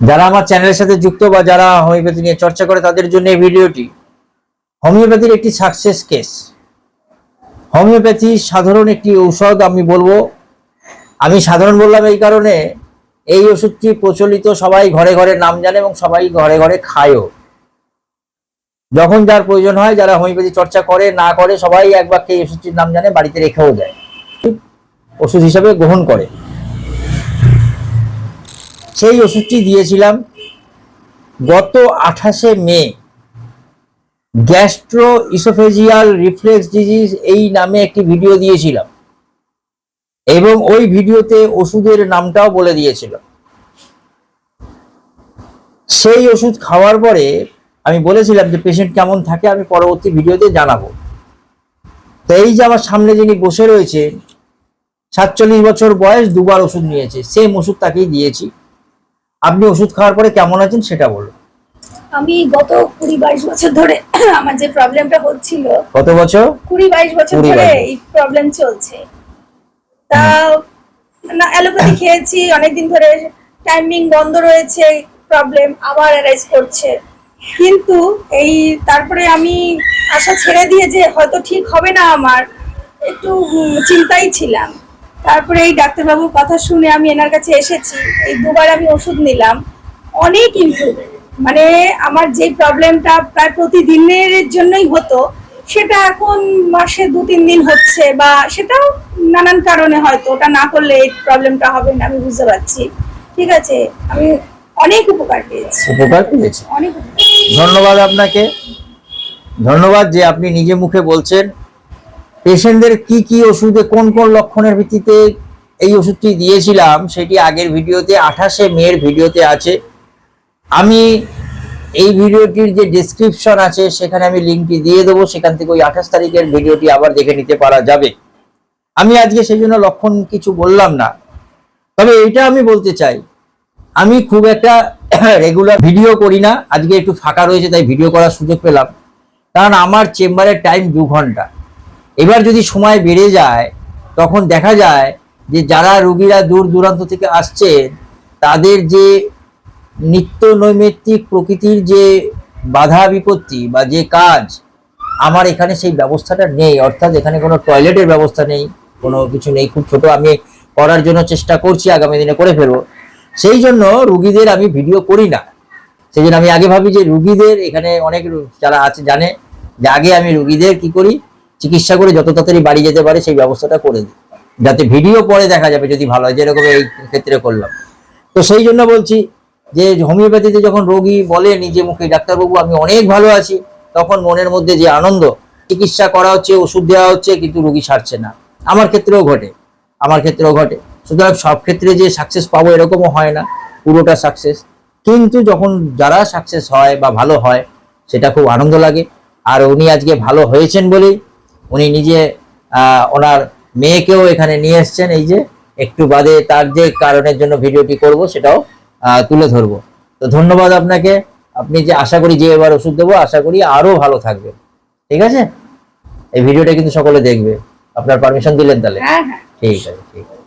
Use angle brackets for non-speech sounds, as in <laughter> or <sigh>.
যারা আমার চ্যানেলের সাথে যুক্ত বা যারা হোমিওপ্যাথি নিয়ে চর্চা করে, তাদের জন্য এই ভিডিওটি। হোমিওপ্যাথির একটি সাকসেস কেস হোমিওপ্যাথি সাধারণ একটি ঔষধ, আমি বলব। আমি সাধারণ বললাম এই কারণে, এই ওষুধটি প্রচলিত, সবাই ঘরে ঘরে নাম জানে এবং সবাই ঘরে ঘরে খায়ও। যখন যার প্রয়োজন হয়, যারা হোমিওপ্যাথি চর্চা করে, না করে, সবাই এক বাক্যে এই ওষুধটির নাম জানে, বাড়িতে রেখেও দেয়। ওষুধ হিসাবে গ্রহণ করে। সেই ওষুধটি দিয়েছিলাম গত আঠাশে মে। গ্যাস্ট্রো ইসোফেজিয়াল রিফ্লেক্স ডিজিজ এই নামে একটি ভিডিও দিয়েছিলাম এবং ওই ভিডিওতে ওষুধের নামটাও বলে দিয়েছিল। সেই ওষুধ খাওয়ার পরে আমি বলেছিলাম যে পেশেন্ট কেমন থাকে আমি পরবর্তী ভিডিওতে জানাব। তো এই যে আমার সামনে যিনি বসে রয়েছে, সাতচল্লিশ বছর বয়স, দুবার ওষুধ নিয়েছে সেম ওষুধ তাকেই দিয়েছি। আপনি ওষুধ খাওয়ার পরে কেমন আছেন সেটা বলুন। আমি গত কুড়ি বাইশ বছর ধরে <clears throat> আমার যে প্রবলেমটা হচ্ছিল কত বছর? কুড়ি বাইশ বছর ধরে এই প্রবলেম চলছে। তা না অ্যালোপ্যাথি <clears throat> খেয়েছি অনেকদিন ধরে টাইমিং বন্ধ রয়েছে প্রবলেম আবার অ্যারাইজ করছে। কিন্তু এই তারপরে আমি আশা ছেড়ে দিয়ে যে হয়তো ঠিক হবে না আমার একটু চিন্তাই ছিলাম। তারপরে এই ডাক্তারবাবুর কথা শুনে আমি এনার কাছে এসেছি। এই দুবার আমি ওষুধ নিলাম। অনেক ইমপ্রুভ মানে আমার যে প্রবলেমটা প্রায় প্রতিদিনের জন্যই হতো সেটা এখন মাসে দু তিন দিন হচ্ছে বা সেটাও নানান কারণে হয়তো। ওটা না করলে এই প্রবলেমটা হবে না আমি বুঝতে পারছি। ঠিক আছে আমি অনেক উপকার পেয়েছি। উপকার পেয়েছে। অনেক ধন্যবাদ আপনাকে। ধন্যবাদ যে আপনি নিজে মুখে বলছেন। পেশেন্টদের কি কি ওষুধে, কোন কোন লক্ষণের ভিত্তিতে এই ওষুধটি দিয়েছিলাম, সেটি আগের ভিডিওতে, আঠাশে মেয়ের ভিডিওতে আছে। আমি এই ভিডিওটির যে ডেসক্রিপশন আছে, সেখানে আমি লিঙ্কটি দিয়ে দেবো, সেখান থেকে ওই আঠাশ তারিখের ভিডিওটি আবার দেখে নিতে পারা যাবে। আমি আজকে সেই জন্য লক্ষণ কিছু বললাম না। তবে এটা আমি বলতে চাই, আমি খুব একটা <coughs> রেগুলার ভিডিও করি না, আজকে একটু ফাঁকা রয়েছে, তাই ভিডিও করার সুযোগ পেলাম। কারণ আমার চেম্বারের টাইম দু ঘণ্টা। এবার যদি সময় বেড়ে যায়, তখন দেখা যায় যে যারা রুগীরা দূর দূরান্ত থেকে আসছেন, তাদের যে নিত্য নৈমিত্তিক প্রকৃতির যে বাধা বিপত্তি বা যে কাজ, আমার এখানে সেই ব্যবস্থাটা নেই। অর্থাৎ এখানে কোনো টয়লেটের ব্যবস্থা নেই, কোনো কিছু নেই। খুব ছোট, আমি করার জন্য চেষ্টা করছি, আগামী দিনে করে ফেলব। সেই জন্য রুগীদের আমি ভিডিও করি না। সেই জন্য আমি আগে ভাবি যে রুগীদের এখানে অনেক যারা আছে জানে যে আগে আমি রুগীদের কি করি? চিকিৎসা করে যত তাড়াতাড়ি বাড়ি যেতে পারে সেই ব্যবস্থাটা করে দিই। যাতে ভিডিও পরে দেখা যাবে যদি ভালো হয়, যেরকম এই ক্ষেত্রে করলাম। তো সেই জন্য বলছি যে হোমিওপ্যাথিতে যখন রোগী বলে নিজে মুখে ডাক্তারবাবু, আমি অনেক ভালো আছি। তখন মনের মধ্যে যে আনন্দ, চিকিৎসা করা হচ্ছে, ওষুধ দেওয়া হচ্ছে, কিন্তু রোগী সারছে না। আমার ক্ষেত্রেও ঘটে, আমার ক্ষেত্রেও ঘটে। সুতরাং সব ক্ষেত্রে যে সাকসেস পাবো এরকমও হয় না, পুরোটা সাকসেস কিন্তু যখন যারা সাকসেস হয় বা ভালো হয়, সেটা খুব আনন্দ লাগে। আর উনি আজকে ভালো হয়েছেন বলেই উনি নিজে ওনার মেয়েকেও এখানে নিয়ে এসছেন এই যে একটু বাদে তার যে কারণের জন্য ভিডিওটি করব সেটাও তুলে ধরব। তো ধন্যবাদ আপনাকে। আপনি যে আশা করি যে এবার ওষুধ দেবো আশা করি আরও ভালো থাকবে। ঠিক আছে? এই ভিডিওটা কিন্তু সকলে দেখবে। আপনার পারমিশন দিলেন তাহলে। হ্যাঁ হ্যাঁ। ঠিক আছে ঠিক আছে।